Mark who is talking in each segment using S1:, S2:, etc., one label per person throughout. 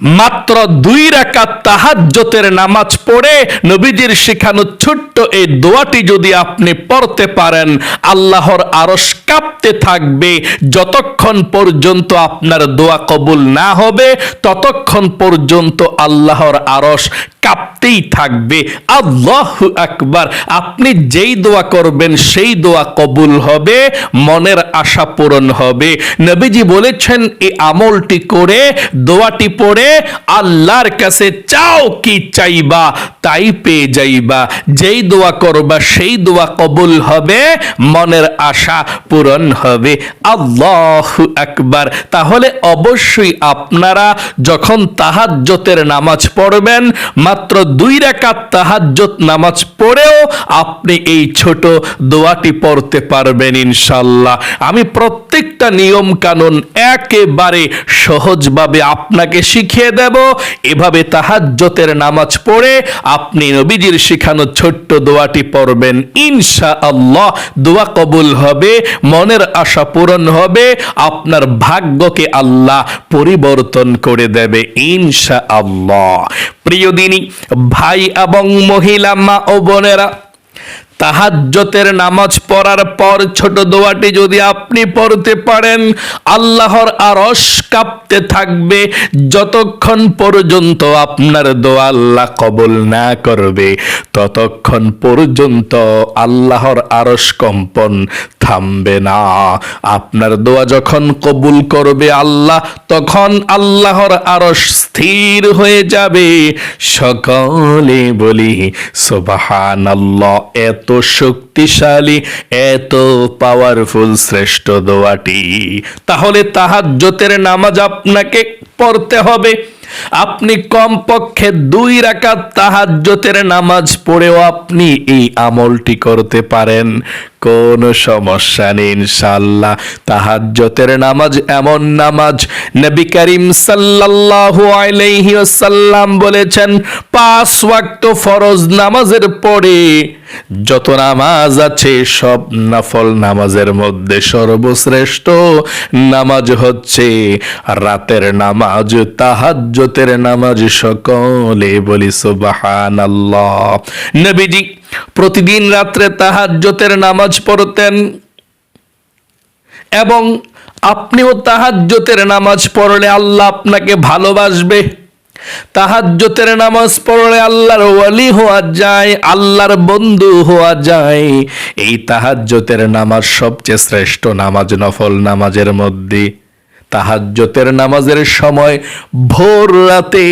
S1: মাত্র দুই রাকাত তাহাজ্জতের নামাজ পড়ে নবীজির শিখানো ছোট্ট এই দোয়াটি যদি আপনি পড়তে পারেন, আল্লাহর আরশ কাঁপতে থাকবে। যতক্ষণ পর্যন্ত আপনার দোয়া কবুল না হবে, ততক্ষণ পর্যন্ত আল্লাহর আরশ কাঁপতেই থাকবে। আল্লাহ আকবার। আপনি যেই দোয়া করবেন, সেই দোয়া কবুল হবে, মনের আশা পূরণ হবে। নবীজি বলেছেন এই আমলটি করে, দোয়াটি পড়ে আল্লাহর কাছে চাও কি চাইবা, তাই পেয়ে যাইবা। যেই দোয়া করবা, সেই দোয়া কবুল হবে, মনের আশা পূরণ হবে। আল্লাহ আকবার। তাহলে অবশ্যই আপনারা যখন তাহাজ্জতের নামাজ পড়বেন মাত্র দুই রাকাত তাহাজ্জত নামাজ পড়েও আপনি এই ছোট দোয়াটি পড়তে পারবেন ইনশাল্লাহ আমি প্রত্যেকটা নিয়ম কানুন একেবারে সহজভাবে আপনাকে শিখিয়ে দেব। এভাবে তাহাজ্জতের নামাজ পড়ে আপনি নবীজির শিখানো ছোট্ট দোয়াটি পড়বেন ইনশা আল্লাহ দোয়া কবুল হবে, মনের আশা পূরণ হবে, আপনার ভাগ্যকে আল্লাহ পরিবর্তন করে দেবে ইনশা আল্লাহ প্রিয় দিনী ভাই এবং মহিলা মা ও বোনেরা, তাহাজ্জতের নামাজ পড়ার পর ছোট দোয়াটি যদি আপনি পড়তে পারেন, আল্লাহর আরশ কাঁপতে থাকবে, যতক্ষণ পর্যন্ত আপনার দোয়া আল্লাহ কবুল না করবে, ততক্ষণ পর্যন্ত আল্লাহর আরশ কম্পন থামবে না। আপনার দোয়া যখন কবুল করবে আল্লাহ, তখন আল্লাহর আরশ স্থির হয়ে যাবে। সকলে বলি সোবাহান আল্লাহ এত শক্তিশালী, এত পাওয়ারফুল শ্রেষ্ঠ দোয়াটি। তাহলে তাহাজ্জতের নামাজ আপনাকে পড়তে হবে। আপনি কমপক্ষে দুই রাকাত তাহাজ্জতের নামাজ পড়েও আপনি এই আমলটি করতে পারেন। কোনো সমস্যা নেই ইনশাল্লাহ তাহাজ্জতের নামাজ এমন নামাজ। নবী করিম সাল্লাল্লাহু আলাইহি ওয়াসাল্লাম বলেছেন, পাঁচ ওয়াক্ত ফরজ নামাজের পরে যত নামাজ আছে, সব নফল নামাজের মধ্যে সর্বশ্রেষ্ঠ নামাজ হচ্ছে রাতের নামাজ, তাহাজ্জতের নামাজ সকলে বলি সুবহানাল্লাহ। নবীজি প্রতিদিন রাত্রে তাহাজ্জতের নামাজ পড়তেন এবং আপনিও তাহাজ্জতের নামাজ পড়লে আল্লাহ আপনাকে ভালোবাসবে। তাহাজ্জতের নামাজ পড়লে আল্লাহর ওয়ালি হওয়া যায়, আল্লাহর বন্ধু হওয়া যায়। এই তাহাজ্জতের নামাজ সবচেয়ে শ্রেষ্ঠ নামাজ, নফল নামাজের মধ্যে। তাহাজ্জতের নামাজের সময় ভোর রাতে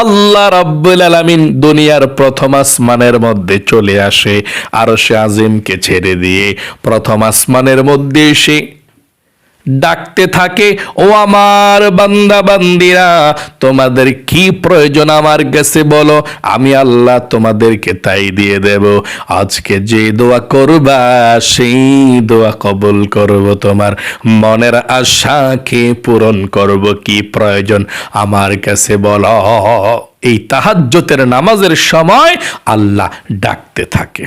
S1: আল্লাহ রাব্বুল আলামিন দুনিয়ার প্রথম আসমানের মধ্যে চলে আসে। আর সে আজিমকে ছেড়ে দিয়ে প্রথম আসমানের মধ্যে এসে ডাকতে থাকে, ও আমার বান্দা, বান্দিরা, তোমাদের কি প্রয়োজন আমার কাছে বলো, আমি আল্লাহ তোমাদেরকে তাই দিয়ে দেব। আজকে যে দোয়া করবা, সেই দোয়া কবুল করব তোমার। মনের আশাকে পূরণ করব, কি প্রয়োজন আমার কাছে বলো। এই তাহাজ্জতের নামাজের সময় আল্লাহ ডাকতে থাকে।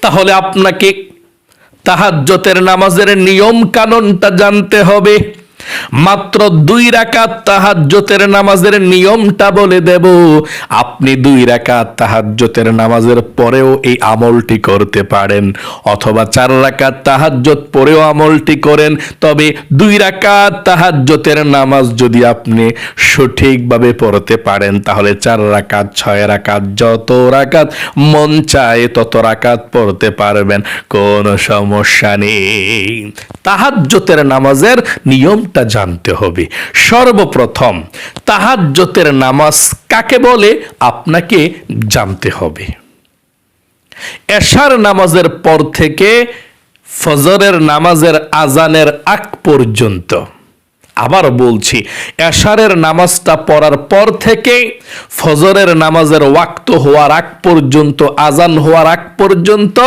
S1: তাহলে আপনাকে তাহাজ্জতের নামাজের নিয়ম কানুনটা জানতে হবে। মাত্র দুই রাকাত তাহাজ্জতের নামাজের নিয়মটা বলে দেব। আপনি দুই রাকাত তাহাজ্জতের নামাজের পরেও এই আমলটি করতে পারেন, অথবা চার রাকাত তাহাজ্জত পরেও আমলটি করেন। তবে দুই রাকাত তাহাজ্জতের নামাজ যদি আপনি সঠিকভাবে পড়তে পারেন, তাহলে চার রাকাত, ছয় রাকাত, যত রাকাত মন চায় তত রাকাত পড়তে পারবেন, কোনো সমস্যা নেই। তাহাজ্জতের নামাজের নিয়মটা জানতে হবে। সর্বপ্রথম, তাহাজ্জতের নামাজ কাকে বলে? আপনাকে জানতে হবে। এশার নামাজের পর থেকে ফজরের নামাজের আজানের আগ পর্যন্ত। আবার বলছি, এশারের নামাজটা পড়ার পর থেকে ফজরের নামাজের ওয়াক্ত হওয়ার আগ পর্যন্ত, আজান হওয়ার আগ পর্যন্ত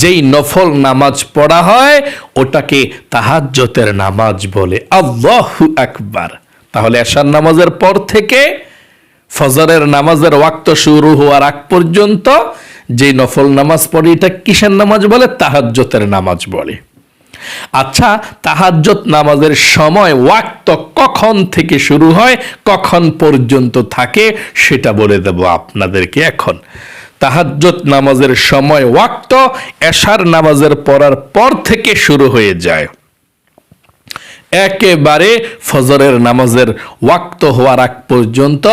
S1: যেই নফল নামাজ পড়া হয়, ওটাকে তাহাজ্জতের নামাজ বলে। আল্লাহু আকবার। তাহলে এশার নামাজের পর থেকে ফজরের নামাজের ওয়াক্ত শুরু হওয়ার আগ পর্যন্ত যে নফল নামাজ পড়ে, এটা কিসের নামাজ বলে? তাহাজ্জতের নামাজ বলে। আচ্ছা তাহাজ্জত নামাজের সময় ওয়াক্ত কখন থেকে শুরু হয়, কখন পর্যন্ত থাকে, সেটা বলে দেব আপনাদেরকে এখন। তাহাজ্জত নামাজের সময় ওয়াক্ত, এশার নামাজের পড়ার পর থেকে শুরু হয়ে যায়। একেবারে ফজরের নামাজের ওয়াক্ত হওয়ার আগ পর্যন্ত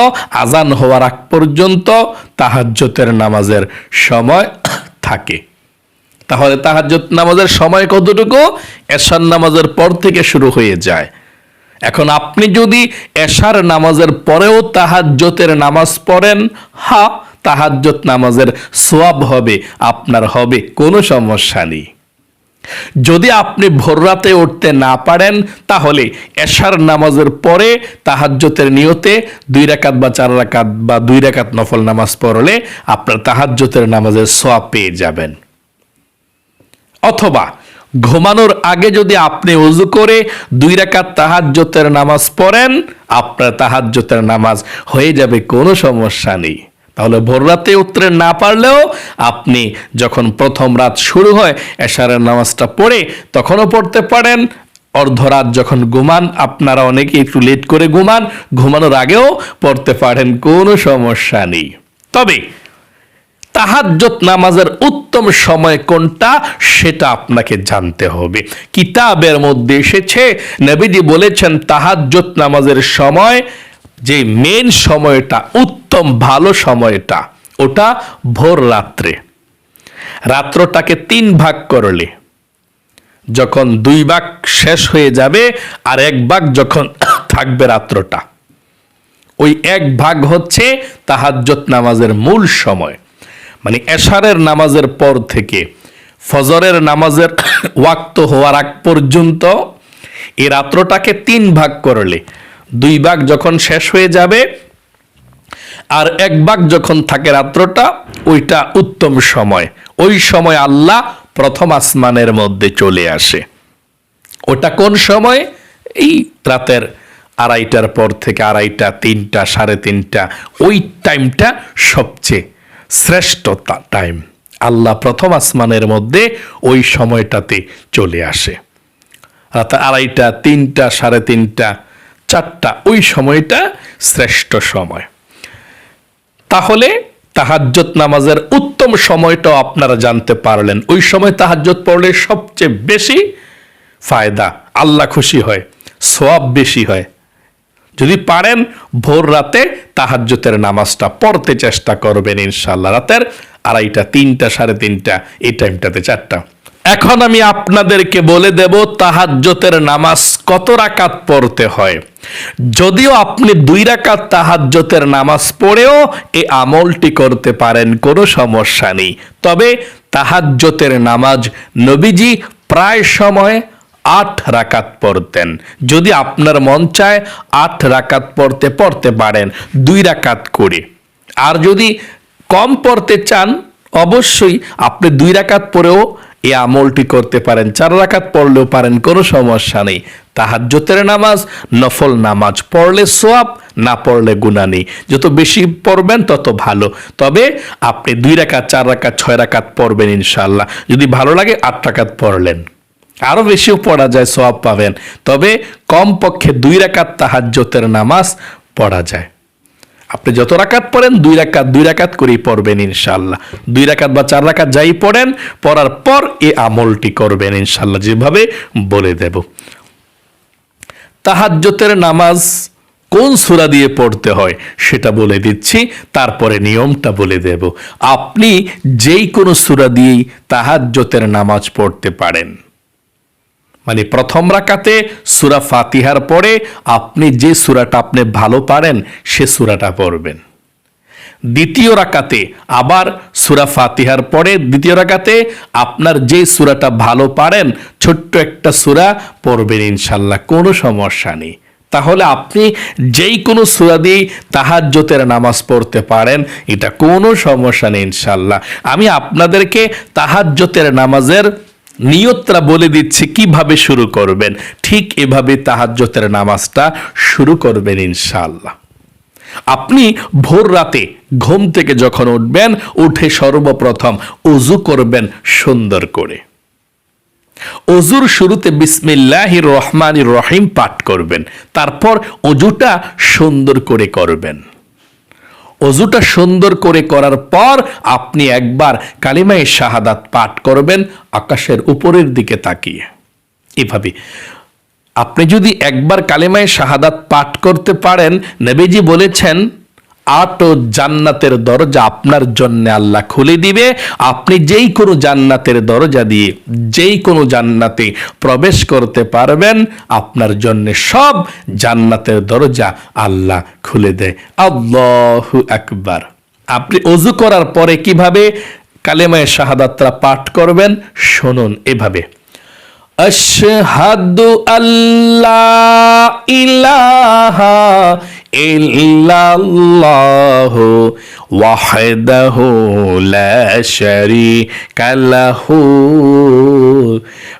S1: আজান হওয়ার আগ পর্যন্ত তাহাজ্জতের নামাজের সময় থাকে। তাহলে তাহাজ্জত নামাজের সময় কতটুকু? এশার নামাজের পর থেকে শুরু হয়ে যায়। এখন আপনি যদি এশার নামাজের পরেও তাহাজ্জতের নামাজ পড়েন, হা, তাহাজ্জত নামাজের সোয়াব হবে, আপনার হবে, কোনো সমস্যা নেই। যদি আপনি ভোররাতে উঠতে না পারেন, তাহলে এশার নামাজের পরে তাহাজ্জতের নিয়তে দুই রাকাত বা চার রাকাত বা দুই রাকাত নফল নামাজ পড়লে আপনার তাহাজ্জতের নামাজের সোয়াব পেয়ে যাবেন। অথবা ঘুমানোর আগে যদি আপনি উজু করে দুই রাকাত তাহাজ্জতের নামাজ পড়েন, আপনার তাহাজ্জতের নামাজ হয়ে যাবে, কোনো সমস্যা নেই। তাহলে ভোর রাতে উত্তরে না পারলেও আপনি যখন প্রথম রাত শুরু হয় এশারের নামাজটা পড়ে, তখনও পড়তে পারেন। অর্ধরাত যখন ঘুমান, আপনারা অনেকে একটু লেট করে ঘুমান, ঘুমানোর আগেও পড়তে পারেন, কোনো সমস্যা নেই। তবে তাহাজ্জত নামাজের উত্তম সময় কোনটা সেটা আপনাকে জানতে হবে। কিতাবের মধ্যে এসেছে, নবীজি বলেছেন তাহাজ্জত নামাজের সময়, যে মেন সময়টা, উত্তম ভালো সময়টা, ওটা ভোর রাত্রে। রাত্রটাকে তিন ভাগ করলে, যখন দুই ভাগ শেষ হয়ে যাবে, আর এক ভাগ যখন থাকবে রাত্রটা। ওই এক ভাগ হচ্ছে তাহাজ্জত নামাজের মূল সময়। মানে এশারের নামাজের পর থেকে ফজরের নামাজের ওয়াক্ত হওয়ার আগ পর্যন্ত এই রাত্রটাকে তিন ভাগ করলে, দুই ভাগ যখন শেষ হয়ে যাবে আর এক ভাগ যখন থাকে রাত্রটা, ওইটা উত্তম সময়। ওই সময় আল্লাহ প্রথম আসমানের মধ্যে চলে আসে। ওটা কোন সময়? এই রাতের আড়াইটার পর থেকে আড়াইটা, তিনটা, সাড়ে তিনটা, ওই টাইমটা সবচেয়ে শ্রেষ্ঠ টাইম আল্লাহ প্রথম আসমানের মধ্যে ওই সময়টাতে চলে আসে। রাত আড়াইটা, তিনটা, সাড়ে তিনটা, চারটা, ওই সময়টা শ্রেষ্ঠ সময়। তাহলে তাহাজ্জত নামাজের উত্তম সময়টাও আপনারা জানতে পারলেন। ওই সময় তাহাজ্জত পড়লে সবচেয়ে বেশি ফায়দা, আল্লাহ খুশি হয় সোয়াব বেশি হয়। যদি পারেন, ভোর রাতে তাহাজ্জতের নামাজটা পড়তে চেষ্টা করবেন ইনশাল্লাহ রাতের আড়াইটা, তিনটা, সাড়ে তিনটা, এই টাইমটাতে চারটা। এখন আমি আপনাদেরকে বলে দেব, তাহাজ্জতের নামাজ কত রাকাত পড়তে হয়। যদিও আপনি দুই রাকাত তাহাজ্জতের নামাজ পড়েও এই আমলটি করতে পারেন, কোনো সমস্যা নেই। তবে তাহাজ্জতের নামাজ নবীজি প্রায় সময় আট রাকাত পড়তেন। যদি আপনার মন চায়, আট রাকাত পড়তে পড়তে পারেন, দুই রাকাত করে। আর যদি কম পড়তে চান, অবশ্যই আপনি দুই রাকাত পরেও এই আমলটি করতে পারেন। চার রাকাত পড়লেও পারেন, কোনো সমস্যা নেই। তাহাজ্জতের নামাজ, নফল নামাজ, পড়লে সোয়াব, না পড়লে গুণা নেই। যত বেশি পড়বেন, তত ভালো। তবে আপনি দুই রাকাত, চার রাকাত, ছয় রাকাত পড়বেন ইনশাল্লাহ যদি ভালো লাগে, আট রাকাত পড়লেন। আরও বেশিও পড়া যায় সোয়াব পাবেন। তবে কমপক্ষে দুই রাকাত তাহাজ্জতের নামাজ পড়া যায়। আপনি যত রাকাত পড়েন, দুই রাকাত দুই রাকাত করেই পড়বেন ইনশাল্লাহ দুই রাকাত বা চার রাকাত যাই পড়েন, পড়ার পর এ আমলটি করবেন ইনশাল্লাহ যেভাবে বলে দেব। তাহাজ্জতের নামাজ কোন সুরা দিয়ে পড়তে হয় সেটা বলে দিচ্ছি, তারপরে নিয়মটা বলে দেব। আপনি যেই কোনো সুরা দিয়েই তাহাজ্জতের নামাজ পড়তে পারেন। মানে প্রথম রাকাতে সুরা ফাতিহার পরে আপনি যে সুরাটা আপনি ভালো পারেন, সে সুরাটা পড়বেন। দ্বিতীয় রাকাতে আবার সুরা ফাতিহার পরে দ্বিতীয় রাকাতে আপনার যে সুরাটা ভালো পারেন, ছোট্ট একটা সুরা পড়বেন ইনশাল্লাহ কোনো সমস্যা নেই। তাহলে আপনি যেই কোনো সুরা দিয়েই তাহাজ্জতের নামাজ পড়তে পারেন, এটা কোনো সমস্যা নেই ইনশাল্লাহ আমি আপনাদেরকে তাহাজ্জতের নামাজের নিয়তরা বলে দিচ্ছে, কীভাবে শুরু করবেন? ঠিক এভাবে তাহাজ্জতের নামাজটা শুরু করবেন ইনশাআল্লাহ। আপনি ভোর রাতে ঘুম থেকে যখন উঠবেন, উঠে সর্বপ্রথম উজু করবেন সুন্দর করে। অজুর শুরুতে বিসমিল্লাহির রহমানির রহিম পাঠ করবেন, তারপর অজুটা সুন্দর করে করবেন। অজুটা সুন্দর করে করার পর আপনি একবার কালিমায় শাহাদাত পাঠ করবেন, আকাশের উপরের দিকে তাকিয়ে। এভাবে। আপনি যদি একবার কালিমায় শাহাদাত পাঠ করতে পারেন, নবীজি বলেছেন আট জান্নাতের দরজা আপনার জন্য আল্লাহ খুলে দিবে। আপনি যেই কোনো জান্নাতের দরজা দিয়ে যেই কোনো জান্নাতে প্রবেশ করতে পারবেন, আপনার জন্য সব জান্নাতের দরজা আল্লাহ খুলে দেয়। আল্লাহ একবার আপনি অজু করার পরে কীভাবে কালেমায় শাহাদাতরা পাঠ করবেন? শুনুন এভাবে। আশহাদু আল্লাহ ইলাহা ইল্লাল্লাহ ওয়াহদাহু লা শারীকা লাহু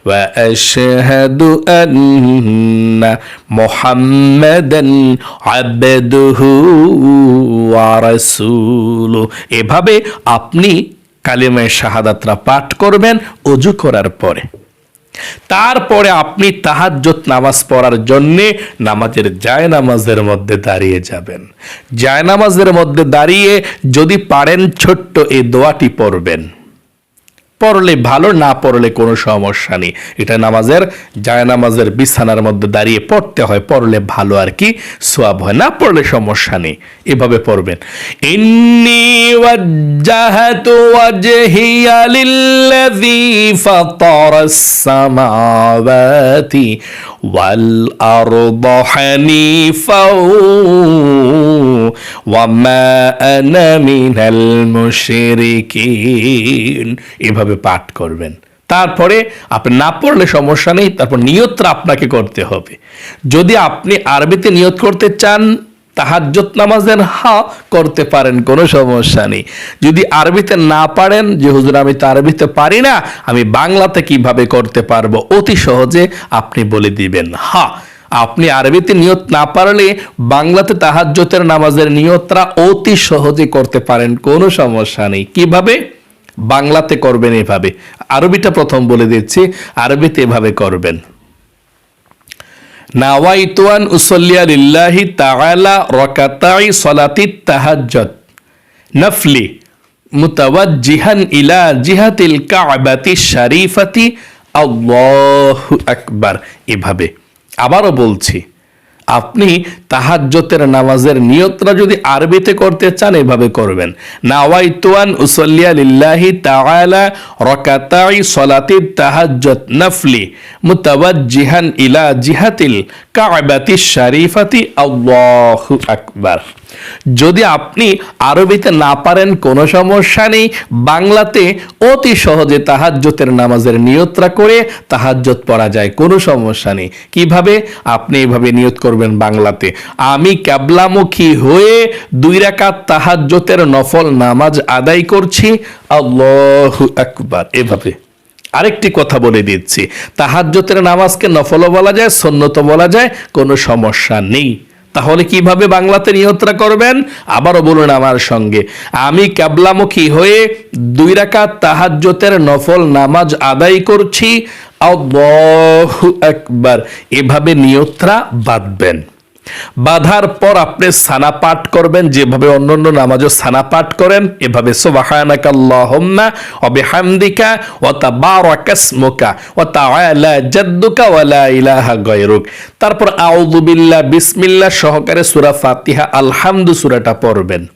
S1: ওয়া আশহাদু আন্না মুহাম্মাদান আবদুহু ওয়া রাসূলু এভাবে আপনি কালিমায়ে শাহাদাতরা পাঠ করবেন, অজু করার পরে। তারপরে আপনি তাহাজ্জত নামাজ পড়ার জন্যে নামাজের জায় নামাজের মধ্যে দাঁড়িয়ে যাবেন। জায় নামাজের মধ্যে দাঁড়িয়ে যদি পারেন ছোট্ট এই দোয়াটি পড়বেন। পড়লে ভালো, না পড়লে কোনো সমস্যা নেই। এটা নামাজের, জায় নামাজের বিছানার মধ্যে দাঁড়িয়ে পড়তে হয়, পড়লে ভালো আর কি, সোয়াব হয়। না পড়লে সমস্যা নেই, এভাবে পড়বেন। ইন্নি ওয়াজ্জাহাতু ওয়াল حنيفا وما أنا من المشركين। এভাবে পাঠ করবেন। তারপরে আপনি না পড়লে সমস্যা নেই, তারপর নিয়তটা আপনাকে করতে হবে। যদি আপনি আরবিতে নিয়ত করতে চান তাহাজ্জত নামাজের হা করতে পারেন, কোনো সমস্যা নেই। যদি আরবিতে না পারেন, যে হুজুর আমি তো আরবিতে পারি না, আমি বাংলাতে কীভাবে করতে পারব? অতি সহজে আপনি বলে দিবেন, হা। আপনি আরবিতে নিয়ত না পারলে বাংলাতে তাহাজ্জতের নামাজের নিয়তরা অতি সহজে করতে পারেন, কোনো সমস্যা নেই। কীভাবে? বাংলাতে করবেন এভাবে। আরবিটা প্রথম বলে দিচ্ছি, আরবিতে এভাবে করবেন। নাওয়াইতুয়ান উসল্লিয়া লিল্লাহি তাআলা রাকাতাই সলাতি তাহাজ্জুদ। নফলি, মুতাওয়াজ্জিহান ইলা জিহাতিল কাবাতি শরীফাতি। আল্লাহু আকবার। এভাবে আবারও বলছি আপনি তাহাজ্জতের নামাজের নিয়তরা যদি আরবিতে করতে চান, এভাবে করবেন। নাওয়াইতুয়ান উসল্লিয়া লিল্লাহি তাআলা রাকাতাই সলাতি তাহাজ্জত নফলি মুতাওয়াজ্জিহান ইলা জিহাতিল কাবাতি শরীফাতি আল্লাহু আকবার। যদি আপনি আরবিতে না পারেন, কোনো সমস্যা নেই। বাংলাতে অতি সহজে তাহাজ্জতের নামাজের নিয়তরা করে তাহাজ্জত পড়া যায়, কোনো সমস্যা নেই। কীভাবে? আপনি এভাবে নিয়ত করবেন বাংলাতে। আমি ক্যাবলামুখী হয়ে দুই রাকাত তাহাজ্জতের নফল নামাজ আদায় করছি। আল্লাহু এভাবে। আরেকটি কথা বলে দিচ্ছি। তাহাজ্জতের নামাজকে নফলও বলা যায় সন্নত বলা যায়, কোনো সমস্যা নেই। তাহলে কীভাবে বাংলাতে নিয়ত্রা করবেন? আবারও বলুন আমার সঙ্গে। আমি ক্যাবলামুখী হয়ে দুই রাকাত তাহাজ্যতের নফল নামাজ আদায় করছি। একবার এভাবে নিয়ত্রা বাঁধবেন। বাধার পর আপনি সানা পাঠ করবেন, যেভাবে অন্যান্য নামাজও সানা পাঠ করেন, এভাবে তারপর বিসমিল্লাহ সহকারে সূরা ফাতিহা, আলহামদু সূরাটা পড়বেন।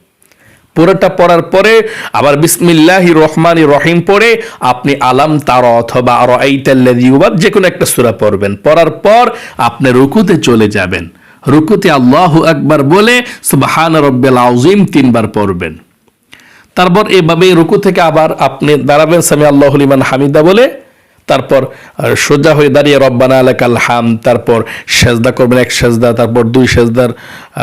S1: পুরোটা পড়ার পরে আবার বিসমিল্লাহি রহমান রহিম পড়ে আপনি আলাম তার অথবা আর যে কোনো একটা সূরা পড়বেন। পড়ার পর আপনি রুকুতে চলে যাবেন। রুকুতে আল্লাহ একবার বলে, সুবাহান রব্বেল আউজিম তিনবার পড়বেন। তারপর এভাবে রুকু থেকে আবার আপনি দাঁড়াবেন সামি আল্লাহ লিমান হামিদা বলে তারপর সোজা হয়ে দাঁড়িয়ে রব্বানা আলাকাল হাম, তারপর সেজদা করবেন এক সেজদা, তারপর দুই সেজদার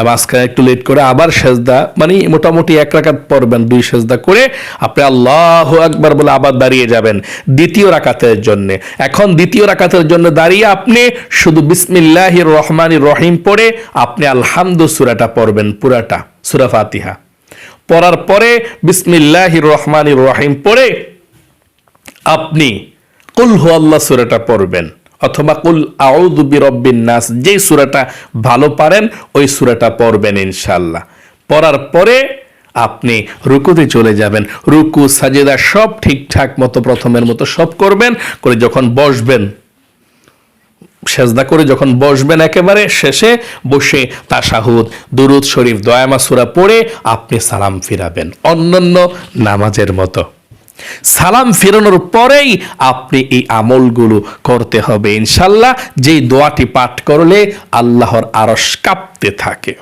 S1: মাঝখানে একটু লেট করে আবার সেজদা মানে মোটামুটি এক রাকাত পড়বেন দুই সেজদা করে, আপনি আল্লাহ আকবার বলে আবার দাঁড়িয়ে যাবেন দ্বিতীয় রাকাতের জন্য। এখন দ্বিতীয় রাকাতের জন্য দাঁড়িয়ে আপনি শুধু বিসমিল্লাহির রহমানির রহিম পড়ে, আপনি আলহামদু সুরাটা পড়বেন, পুরাটা, সুরা ফাতিহা। পড়ার পরে বিসমিল্লাহির রহমানির রহিম পড়ে, আপনি কুল হু আল্লাহ সুরাটা পড়বেন অথবা কুল বিরব্বিন নাস, যেই সুরাটা ভালো পারেন, ওই সুরাটা পড়বেন ইনশাল্লাহ পড়ার পরে আপনি রুকুতে চলে যাবেন। রুকু, সাজেদা সব ঠিকঠাক মতো প্রথমের মতো সব করবেন, করে যখন বসবেন, সেজদা করে যখন বসবেন একেবারে শেষে বসে তাশাহুদ, দুরুদ শরীফ দয়ামা সুরা পড়ে আপনি সালাম ফিরাবেন, অন্যান্য নামাজের মতো। সালাম ফিরানোর পরেই আপনি এই আমলগুলো করতে হবে। ইনশাল্লাহ যেই দোয়াটি পাঠ করলে আল্লাহর আরশ কাঁপতে থাকে।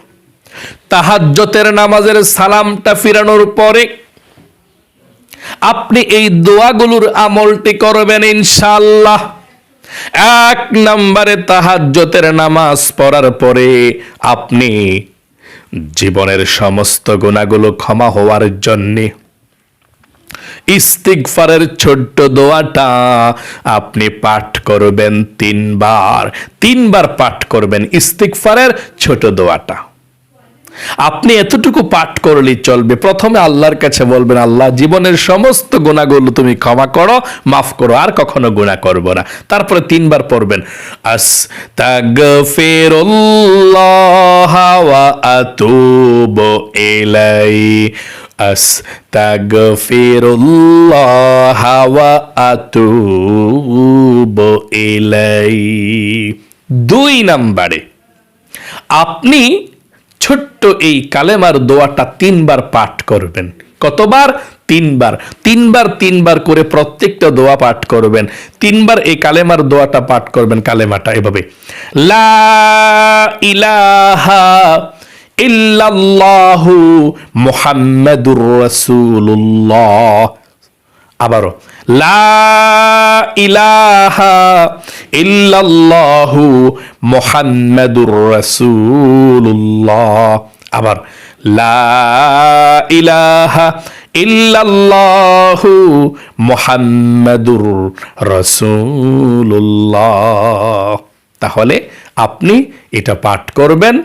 S1: তাহাজ্জতের নামাজের সালামটা ফিরানোর পরে আপনি এই দোয়াগুলোর আমলটি করবেন ইনশাল্লাহ এক নম্বরে তাহাজ্জতের নামাজ পড়ার পরে আপনি জীবনের সমস্ত গুণাগুলো ক্ষমা হওয়ার জন্যে ইস্তিগফারের ছোট্ট দোয়াটা আপনি পাঠ করবেন তিনবার। তিনবার পাঠ করবেন ইস্তিগফারের ছোট দোয়াটা। আপনি এতটুকু পাঠ করলেই চলবে। প্রথমে আল্লাহর কাছে বলবেন, আল্লাহ, জীবনের সমস্ত গুণাগুলো তুমি ক্ষমা করো, মাফ করো, আর কখনো গুণা করব না। তারপরে তিনবার পড়বেন, আস্তাগফিরুল্লাহ ওয়া আতুবু ইলাই আস্তাগফিরুল্লাহ ওয়া আতুবু ইলাই দুই নম্বরে, আপনি ছোট্ট এই কালেমার দোয়াটা তিনবার পাঠ করবেন। কতবার? তিনবার। তিনবার তিনবার করে প্রত্যেকটা দোয়া পাঠ করবেন। তিনবার এই কালেমার দোয়াটা পাঠ করবেন। কালেমাটা এভাবে। লা ইলাহা ইল্লাল্লাহু মুহাম্মাদুর রাসূলুল্লাহ। আবারও লা ইলাহা ইল্লাল্লাহু মুহাম্মাদুর রাসূলুল্লাহ। আবার, লা ইলাহা ইল্লাল্লাহু মুহাম্মাদুর রাসূলুল্লাহ। তাহলে আপনি এটা পাঠ করবেন।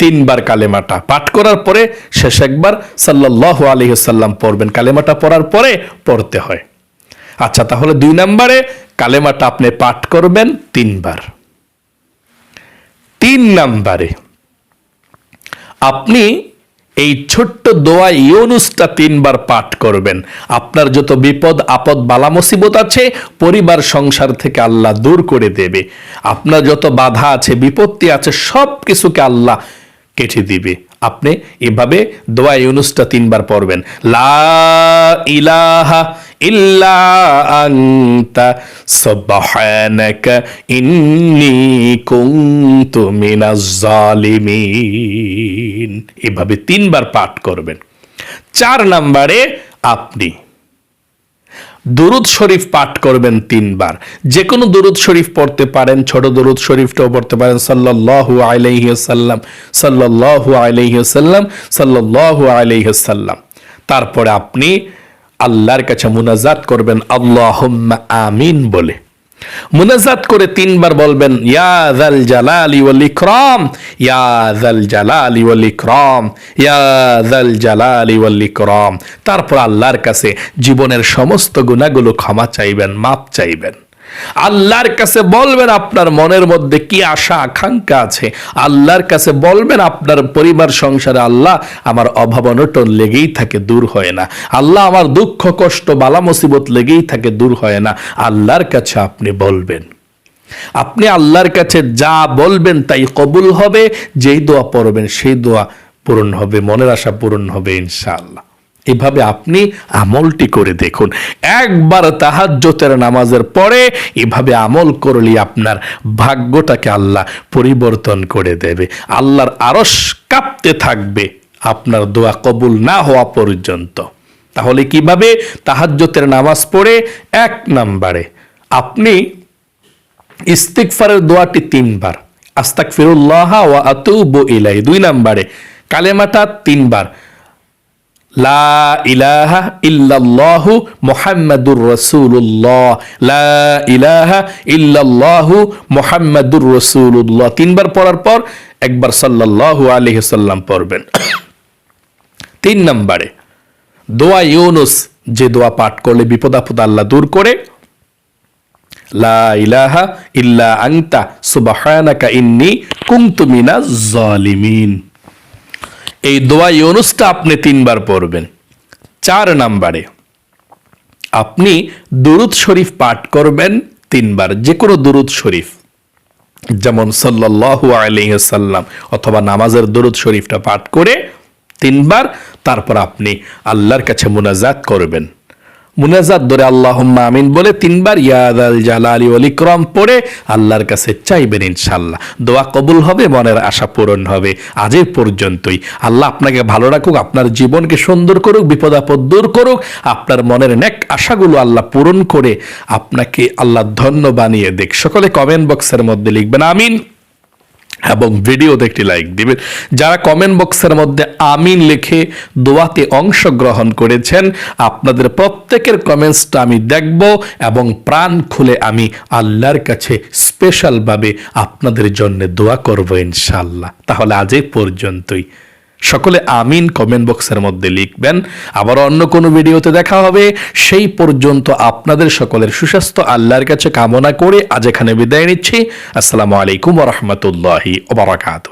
S1: তিনবার কালেমাটা পাঠ করার পরে শেষ একবার সাল্লাহ আলহিসাল্লাম পড়বেন। কালেমাটা পড়ার পরে পড়তে হয়। আচ্ছা তাহলে দুই নম্বরে কালেমাটা আপনি পাঠ করবেন তিনবার। তিন নম্বরে আপনি এই ছোট্ট দোয়া ইউনুসটা তিনবার পাঠ করবেন। আপনার যত বিপদ, আপদ, বালা, মুসিবত আছে, পরিবার, সংসার থেকে আল্লাহ দূর করে দেবে। আপনার যত বাধা আছে, বিপত্তি আছে সব কিছুকে আল্লাহ কেটে দিবে। আপনি এভাবে দোয়া ইউনুসটা তিনবার পড়বেন। লা ইলাহা এভাবে তিনবার পাঠ করবেন। চার নম্বরে আপনি দুরুদ শরীফ পাঠ করবেন তিনবার। যে কোনো দুরুদ শরীফ পড়তে পারেন, ছোট দুরুদ শরীফটাও পড়তে পারেন। সাল্লাহ আলহিহাল্লাম সাল্লাম আলহিহাল্লাম সাল্লাহ সাল্লাম তারপরে আপনি আল্লাহর কাছে মুনাজাত করবেন আল্লাহ আমিন বলে। মুনাজাত করে তিনবার বলবেন, ইয়া জাল জালালি ওয়াল ইকরাম, ইয়া জাল জালালি ওয়াল ইকরাম, ইয়া জাল জালালি ওয়াল ইকরাম। তারপর আল্লাহর কাছে জীবনের সমস্ত গুনাহগুলো ক্ষমা চাইবেন মাপ চাইবেন। আল্লাহর কাছে বলবেন আপনার মনের মধ্যে কি আশা, আকাঙ্ক্ষা আছে? আল্লাহর কাছে বলবেন আপনার পরিবার, সংসারে আল্লাহ আমার অভাব, অনটন লেগেই থাকে, দূর হয় না। আল্লাহ আমার দুঃখ, কষ্ট, বালা মুসিবত লেগেই থাকে, দূর হয় না। আল্লাহর কাছে আপনি বলবেন। আপনি আল্লাহর কাছে যা বলবেন তাই কবুল হবে, যেই দোয়া পড়বেন সেই দোয়া পূরণ হবে, মনের আশা পূরণ হবে ইনশাআল্লাহ। এভাবে আপনি আমলটি করে দেখুন। একবার তাহাজ্জতের নামাজের পরে এভাবে আমল করলে আপনার ভাগ্যটাকে আল্লাহ পরিবর্তন করে দেবে। আল্লাহর আরস কাঁপতে থাকবে, আপনার দোয়া কবুল না হওয়া পর্যন্ত। তাহলে কীভাবে তাহাজ্জতের নামাজ পড়ে? এক নাম্বারে, আপনি ইস্তিকফারের দোয়াটি তিনবার আস্তাক ফিরুল্লাহ ওয়া আতুবু ইলাই দুই নাম্বারে, কালেমাটা তিনবার লা ইলাহা ইল্লাল্লাহু মুহাম্মাদুর রাসূলুল্লাহ। লা ইলাহা ইল্লাল্লাহু মুহাম্মাদুর রাসূলুল্লাহ। তিনবার পড়ার পর একবার সাল্লাল্লাহু আলাইহি সাল্লাম পড়বেন। তিন নম্বরে, দোয়া ইউনুস, যে দোয়া পাঠ করলে বিপদ আপদ আল্লাহ দূর করে, লা ইলাহা ইল্লা আংতা সুবাহানাকা ইন্নি কুনতু মিনাজ জালিমিন। এই দোয়া ইউনুসটা আপনি তিনবার পড়বেন। চার নাম্বারে, আপনি দুরুদ শরীফ পাঠ করবেন তিনবার যে কোনো দুরুদ শরীফ। যেমন সাল্লাল্লাহু আলিহাল্লাম অথবা নামাজের দরুদ শরীফটা পাঠ করে তিনবার, তারপর আপনি আল্লাহর কাছে মোনাজাত করবেন। মুনাজাত ধরে আল্লাহ আমিন বলে তিনবার ইয়াদ আল জালালি ওয়াল ইকরাম পড়ে আল্লাহর কাছে চাইবেন ইনশাল্লাহ দোয়া কবুল হবে, মনের আশা পূরণ হবে। আজের পর্যন্তই। আল্লাহ আপনাকে ভালো রাখুক, আপনার জীবনকে সুন্দর করুক বিপদ আপদ দূর করুক, আপনার মনের নেক আশাগুলো আল্লাহ পূরণ করে আপনাকে আল্লাহ ধন্য বানিয়ে দেখ সকলে কমেন্ট বক্সের মধ্যে লিখবেন, আমিন। এবং ভিডিওতে একটি লাইক দিবেন। যারা কমেন্ট বক্সের মধ্যে আমিন লিখে দোয়াতে অংশগ্রহণ করেছেন, আপনাদের প্রত্যেকের কমেন্টসটা আমি দেখব এবং প্রাণ খুলে আমি আল্লাহর কাছে স্পেশালভাবে আপনাদের জন্য দোয়া করব ইনশাল্লাহ তাহলে আজ পর্যন্তই। সকলে আমিন কমেন্ট বক্সের মধ্যে লিখবেন। আবার অন্য কোনো ভিডিওতে দেখা হবে। সেই পর্যন্ত আপনাদের সকলের সুস্বাস্থ্য, আল্লাহর কাছে কামনা করে আজ এখানে বিদায় নিচ্ছি। আসসালামু আলাইকুম রহমতুল্লাহি ওবরাকাত